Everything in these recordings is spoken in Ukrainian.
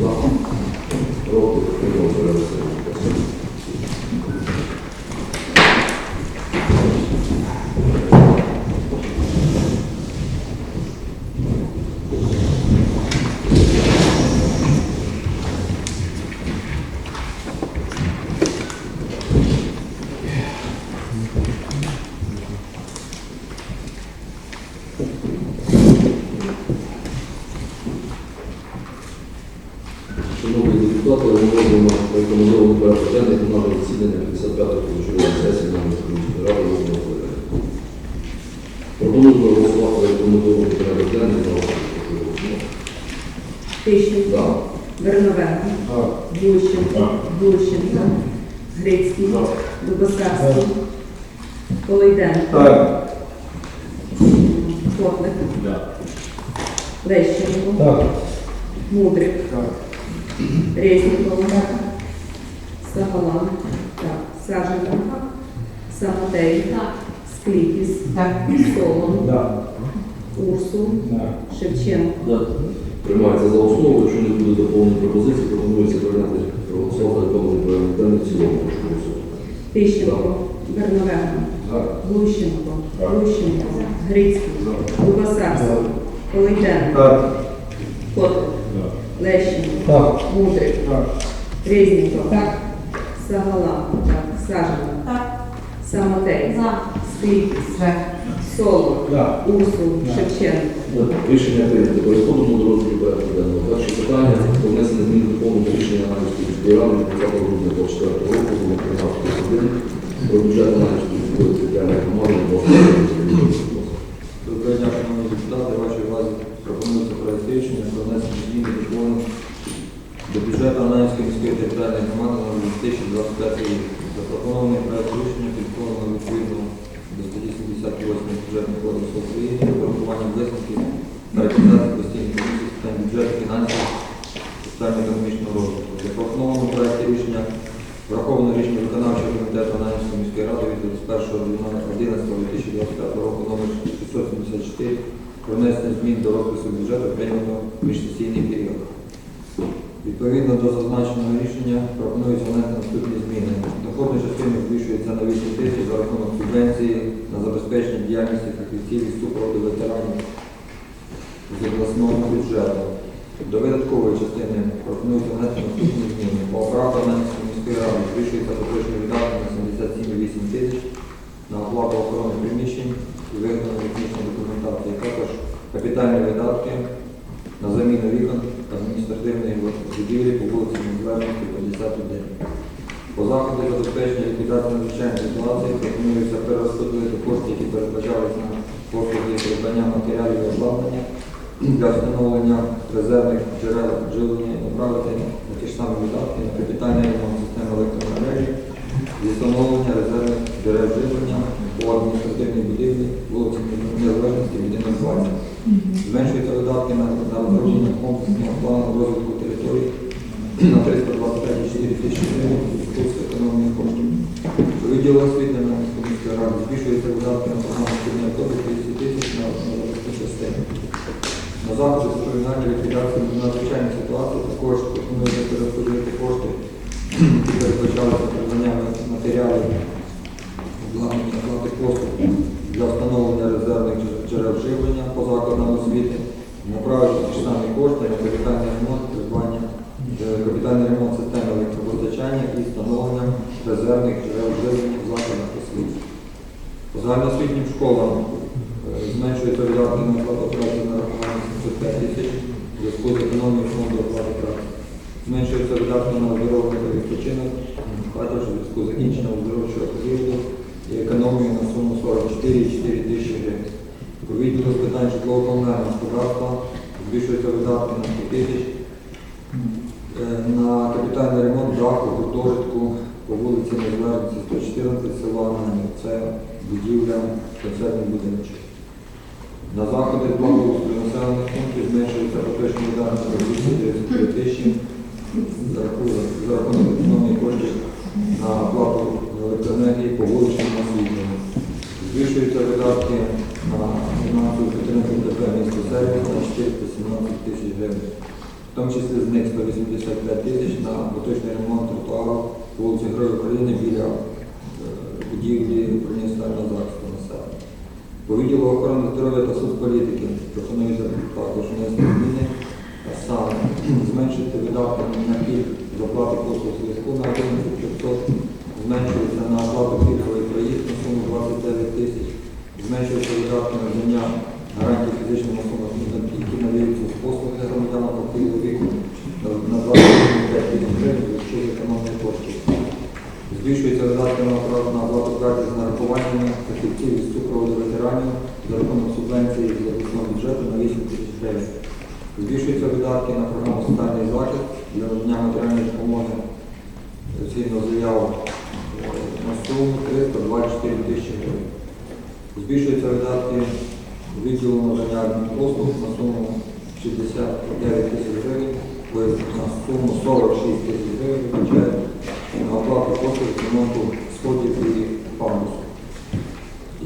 голосувати. Хто за? Проти? Утримався? Рішення Шановні депутати, виводимо рекомендований порядок денний на наше засідання 55-ї позачергової сесії на міської ради восьмого скликання. Пропоную проголосувати рекомендований порядок денний на. Тищенко, За. Берновенко, Глущенко, Глущенко, Грицький, Дубосарський, Колойденко, Котлик, Лещенко, Мудрик, Резніков, Сагалан, Саженко, Самотей, Скліпіс, Солон, Урсул, Шевченко, Приймається за основу, якщо не буде доповнені пропозиції, пропонується прийняти проголосувати рекомендований порядок денний в цілому. Прошу голосувати. Тищенко, Берновенко, Глущенко, Глущенко, Грицький, Дубосарський, Колойденко, Котлик, Лещенко. Так. Мудрик. Так. Резніков. Так. Сагала. Так. Сажина. Так. Самотей. За. Скрипіс. За. Соло. Да. Урсул. Да. Шевченко. Рішення прийнято. Переходимо до розгляду порядку денного. Перше питання про внесення змін до повного рішення аналізу міської ради 20 грудня 24 року, було 13 годин, про бюджет аналізу міської територіальної громади 20 територіальної громади на 2025 рік. Запропонований проект рішення підготовлено відповідно до статті 78 бюджетного кодексу України про формування висновків та рекомендацій постійних комісій з питань бюджету, фінансів, соціально-економічного розвитку. Запропонованому проекті рішення враховано рішення виконавчого комітету Ананівської міської ради від 21.11.2025 року номер 674 про внесення змін до розпису бюджету прийнято в міжсесійний. Відповідно до зазначеного рішення пропонується внести наступні зміни. Доходна частина збільшується на 8 тисяч за рахунок субвенції на забезпечення діяльності фахівців із супроводу ветеранів з обласного бюджету. До видаткової частини пропонується внести наступні зміни. По оправду Нанської міської ради збільшується поточні видатки на 77,8 тисяч на оплату охорони приміщень і виготовлення технічної документації. Також капітальні видатки на заміну вікон адміністративної будівлі по вулиці Незалежності 51. По заходах забезпечення ліквідації надзвичайної ситуації пропонується перерозподілити кошти, які передбачались на послуги придбання матеріалів і обладнання для встановлення резервних джерел живлення і направити на ті ж самі видатки на капітальний ремонт системи електромережі зі встановлення резервних джерел живлення по адміністративній будівлі вулиці Незалежності будинок 20. Зменшуються видатки на, на розроблення комплексного плану розвитку території на 325,4 тисячі гривень у зв'язку з економією коштів. У відділу освіти на міської ради збільшуються видатки на програму шкільної автобус 200 тисяч на розвитку частини. На заходи з кримінальної ліквідації надзвичайних ситуацій також пропонується кошти, придбання матеріалів регламентні оплати послуг для встановлення резервних джерел живлення по закладам освіти, направити ті самі кошти на капітальний ремонт, придбання, е, капітальний ремонт системи електропостачання і встановлення резервних джерел живлення в закладах освіти. По загальноосвітнім школам е, зменшується видатки на оплату праці на рахування 75 тисяч зв'язку з економією фонду оплати праці. Зменшується видатки на оздоровлення відпочинок, також у зв'язку з закінченням оздоровчого періоду і економією на суму 44,4 тисячі гривень. Відділу з питань житлово-комунального господарства збільшуються видатки на 100 тисяч е, на капітальний ремонт даху гуртожитку по вулиці Незалежності 114 села Ананів. Це будівля концертний будиночок. На заходи благоустрою населених пунктів зменшується поточні видатки на 293 тисячі за рахунок за рахунок економії коштів на оплату електроенергії по вуличному освітленню. Збільшуються видатки на фінансову підтримку ДП місто сервіс на 417 тисяч гривень. В тому числі з них 185 тисяч на поточний ремонт тротуару по вулиці Героїв України біля е, будівлі управління соціального захисту населення. По відділу охорони соцполітики пропонується також внести зміни, а саме зменшити видатки на пільг з послуг зв'язку на 11500, зменшується на оплату пільговий проїзд на суму 29 тисяч, зменшується видатки на надання гарантій фізичним особам, які надаються з послуги громадянам по віку на 25 тисяч гривень, якщо економії коштів. Збільшується видатки на оплату праці з нарахуваннями фахівців ветеранів за рахунок субвенції з обласного бюджету на 8 тисяч гривень. Збільшуються видатки на програму соціальний захист для надання матеріальної допомоги цільну заяву е, на суму 324 тисячі гривень. Збільшуються видатки відділу надання послуг на суму 69 тисяч гривень, на суму 46 тисяч гривень вибачаю, на оплату послуг ремонту сходів і пандусу.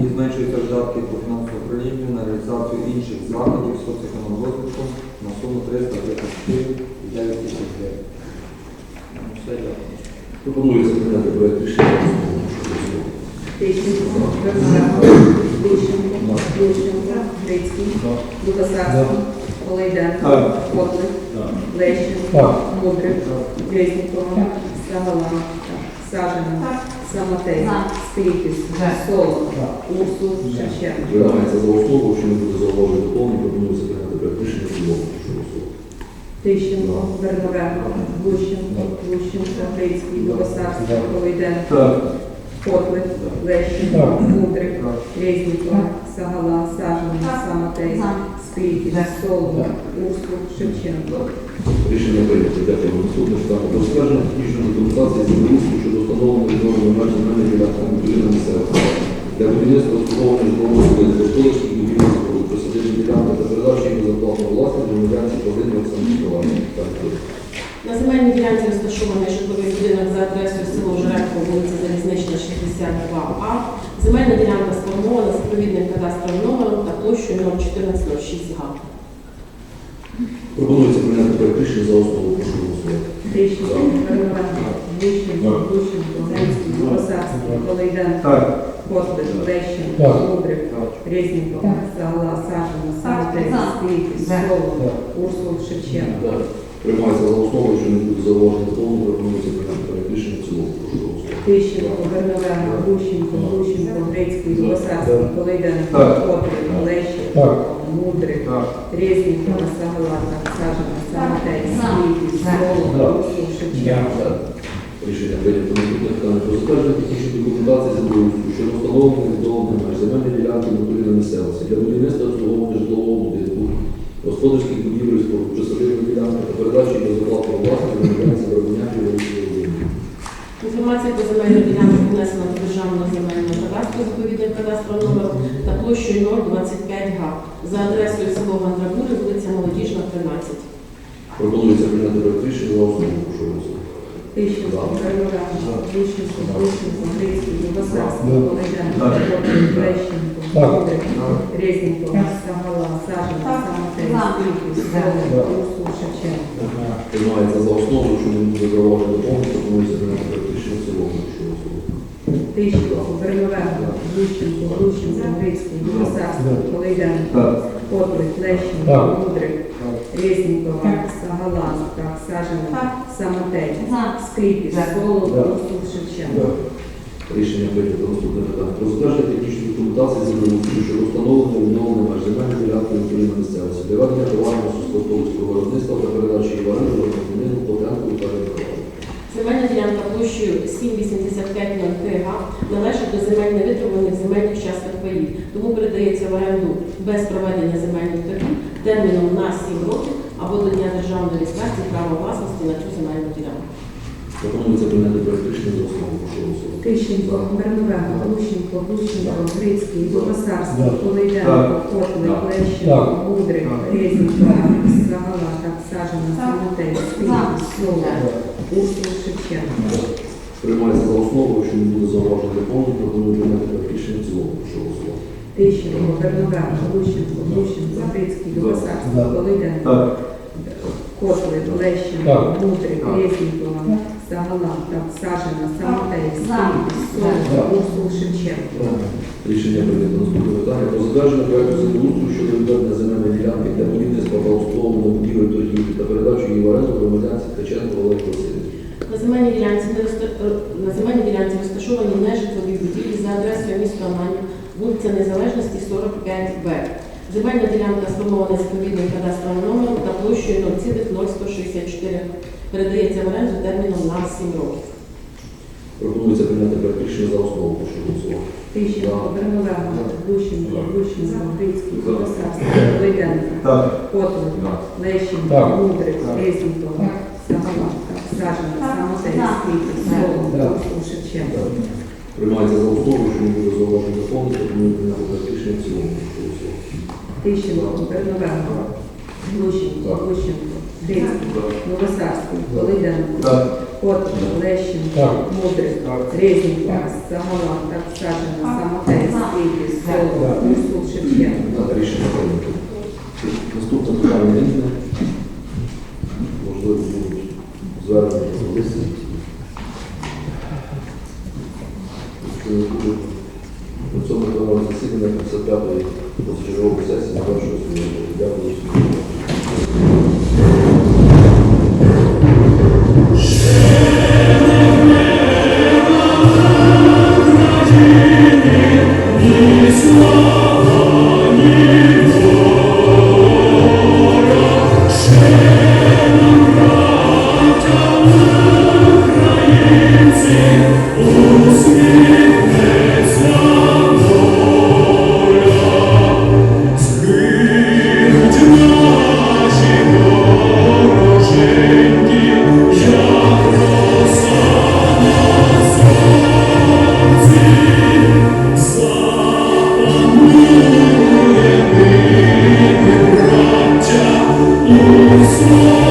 І зменшуються видатки по фінансовому управлінню на реалізацію інших заходів соціального розвитку на суму 334,9 тисяч гривень. Ну, Все, дякую. Пропонується прийняти проект рішення. Тищенко, Грицький, Олейденко, Котлик, Лещенко, Мудрик, Резнікова, Сагала, Сажина, Самотей, Скрипіс, Соло, Урсул, Шевченко. Приймається за основу, що не буде зауважень доповнень, пропонується прийняти проект рішення в цілому. Тищенко, Бернавега, Глущенко, Глущенко, Грицький, Лукасарський, Олейденко, Котлик, Лещенко, Мудрик, Резнікова, Сагала, Сажина, Самотей, Скрипіс, Соло, Урсул, Шевченко. Рішення прийнято. Дякую. Наступне питання. Про скарження технічної документації з землеустрою меж земельних ділянок на території на місцевості. Для будівництва обслуговування житлового будинку, будівель споруд, присадибні ділянки та передачі їх безоплатно власність громадянці Оксані Миколаївні. На земельній ділянці розташований житловий будинок за адресою село Жеребко, вулиця Залізнична, 62А. Земельна ділянка сформована з відповідним кадастровим номером та площею 01406 га. Пропонується прийняти проект рішення за основу. Прошу голосувати. Тищенко, Бернавега, Глущенко, Глущенко, Грицький, Лукасарський, Олейденко, Котлик, Лещенко, Мудрик, Резніков, Сагала, Сажина, Самотей, Скрипіс, Соло, Урсул, Шевченко. Приймається за основу, що не буде зауважень доповнень, пропонується прийняти рішення в цілому. Прошу голосувати. Тищенко, Бернавега, Глущенко, Глущенко, Грицький, Лукасарський, Олейденко, Котлик, Лещенко, Мудрик, Резніков, Сагала, Сажина, Самотей, Рішення прийнято. Наступне питання про затвердження технічної документації землеустрою щодо встановлення відновлення меж земельної ділянки натурі місцевості для будівництва обслуговування житлового будинку, господарських будівель, споруд, ділянки та передачі безоплатного Великої Волині. Інформація про земельну ділянку внесена до державного земельного кадастру з відповідним кадастровим номером та площею 025 га. За адресою село Мандрагури, вулиця Молодіжна, 13. Пропонується прийняти проект рішення за основу. Прошу голосувати. Тищенко, Бернавега, Глущенко, Глущенко, Грицький, Олейденко, Котлик, Лещенко, Мудрик, Резніков, Сагала, Сажина, Соло, Урсул, Шевченко. Приймається за основу, що не буде зауважень доповнень, пропонується прийняти проект рішення в цілому. Прошу голосувати. Тищенко, Берновенко, Глущенко, Глущенко, Грицький, Білосарський, Колейденко, Котлик, Лещенко, Мудрик, Резнікова, Сагаланка, так, Сажина, Самотець, Скрипіс, Солод, Ростов, Шевченко. Рішення прийнято. Наступне питання. Про технічну документацію документації з землеустрою щодо встановлення відновлення меж земельної ділянки України місцевості для ведення товарного сільськогосподарського виробництва та передачі її в оренду громадянину Потенку Віталію Миколаївичу. Земельна ділянка площею 7,85 га належить до земель невитребуваних земельних часток паїв, тому передається в оренду без проведення земельних торгів терміном на 7 років або до дня державної реєстрації права власності на цю земельну ділянку. Пропонується прийняти проект рішення за основу. Прошу голосувати. Тищенко, Берновенко, Глущенко, Глущенко, Грицький, Білосарський, Колейденко, Котлик, Лещенко, Мудрик, Резнікова, Сагала, так, Сажина, Самотей, Скрипіс, Солод, Ростов, Шевченко. Приймається за основу, що не буде зауважень доповнень, пропоную прийняти проект рішення в цілому. Прошу голосувати. Тищенко, Берновенко, Глущенко, Глущенко, Грицький, Білосарський, Колейденко, Котлик, Лещенко, Мудрик, Резнікова, Сагала, так, Сажина, Скрипіс, Солод, Ростов, Шевченко. Рішення прийнято. Наступне питання. Про затвердження проекту землеустрою щодо відведення земельної ділянки для будівництва та обслуговування будівель торгівлі та передачу її в оренду громадянці Ткаченко Олег Васильович. На земельній ділянці на земельній ділянці розташовані нежитлові будівлі за адресою міста Аманів, вулиця Незалежності 45Б. Земельна ділянка сформована з відповідним кадастровим номером та площею 0,0164. Передається в оренду терміном на 7 років. Пропонується прийняти проект рішення за основу. Прошу голосувати. Тищенко, Берновенко, Глущенко, Глущенко, Грицький, Білосарський, Колейденко, Котлик, Лещенко, Мудрик, Резнікова, Сагала, Самотей, Скрипіс, Солод, Ростов, Шевченко. Приймається за основу, що не буде зауважень доповнень, пропоную прийняти проект рішення в цілому. Прошу голосувати. Тищенко, Берновенко, Глущенко, Глущенко, Грицький, Білосарський, Колейденко, Котлик, Лещенко, Мудрик, Резнікова, Сагала, так, Сажина, Самотей, Скрипіс, Солод, Ростов, Шевченко. Рішення прийнято. Наступне питання різне. Можливо, будуть особисті. Не буде, На цьому засідання 55-ї позачергової сесії завершується. Дякую Thank you. Sim.